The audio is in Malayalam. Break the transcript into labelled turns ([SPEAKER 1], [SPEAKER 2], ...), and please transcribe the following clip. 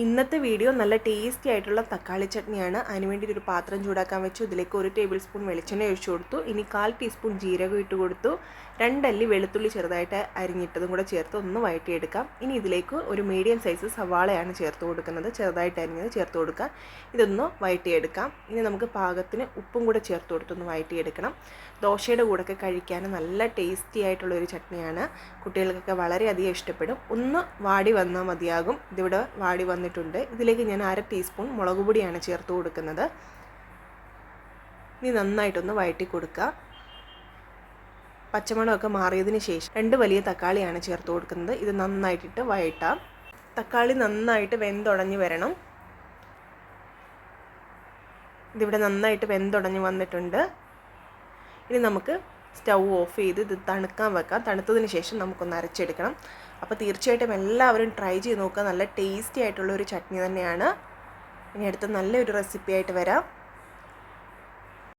[SPEAKER 1] ഇന്നത്തെ വീഡിയോ നല്ല ടേസ്റ്റി ആയിട്ടുള്ള തക്കാളി ചട്നിയാണ്. അതിന് വേണ്ടിയിട്ട് ഒരു പാത്രം ചൂടാക്കാൻ വെച്ചു. ഇതിലേക്ക് ഒരു ടേബിൾ സ്പൂൺ വെളിച്ചെണ്ണ ഒഴിച്ചു കൊടുത്തു. ഇനി കാൽ ടീസ്പൂൺ ജീരകം ഇട്ട് കൊടുത്തു. രണ്ടല്ലി വെളുത്തുള്ളി ചെറുതായിട്ട് അരിഞ്ഞിട്ടതും കൂടെ ചേർത്ത് ഒന്ന് വഴറ്റിയെടുക്കാം. ഇനി ഇതിലേക്ക് ഒരു മീഡിയം സൈസ് സവാളയാണ് ചേർത്ത് കൊടുക്കുന്നത്. ചെറുതായിട്ട് അരിഞ്ഞത് ചേർത്ത് കൊടുക്കാം. ഇതൊന്ന് വഴറ്റിയെടുക്കാം. ഇനി നമുക്ക് പാകത്തിന് ഉപ്പും കൂടെ ചേർത്ത് കൊടുത്തൊന്ന് വഴറ്റിയെടുക്കണം. ദോശയുടെ കൂടെയൊക്കെ കഴിക്കാൻ നല്ല ടേസ്റ്റി ആയിട്ടുള്ള ഒരു ചട്നിയാണ്. കുട്ടികൾക്കൊക്കെ വളരെയധികം ഇഷ്ടപ്പെടും. ഒന്ന് വാടി വന്നാൽ മതിയാകും. ഇതിവിടെ വാടി വന്നിട്ടുണ്ട്. ഇതിലേക്ക് ഞാൻ അര ടീസ്പൂൺ മുളക് പൊടിയാണ് ചേർത്ത് കൊടുക്കുന്നത്. ഇനി നന്നായിട്ടൊന്ന് വഴറ്റി കൊടുക്കുക പച്ചമണമൊക്കെ മാറിയതിന് ശേഷം രണ്ട് വലിയ തക്കാളിയാണ് ചേർത്ത് കൊടുക്കുന്നത്. ഇത് നന്നായിട്ടിട്ട് വഴറ്റാം. തക്കാളി നന്നായിട്ട് വെന്തുടഞ്ഞ് വരണം. ഇതിവിടെ നന്നായിട്ട് വെന്തുടഞ്ഞ് വന്നിട്ടുണ്ട്. ഇനി നമുക്ക് സ്റ്റൗ ഓഫ് ചെയ്ത് ഇത് തണുക്കാൻ വെക്കാം. തണുത്തതിന് ശേഷം നമുക്കൊന്ന് അരച്ചെടുക്കണം. അപ്പോൾ തീർച്ചയായിട്ടും എല്ലാവരും ട്രൈ ചെയ്ത് നോക്കുക. നല്ല ടേസ്റ്റി ആയിട്ടുള്ള ഒരു ചട്നി തന്നെയാണ്. ഇനി അടുത്ത നല്ലൊരു റെസിപ്പി ആയിട്ട് വരാം.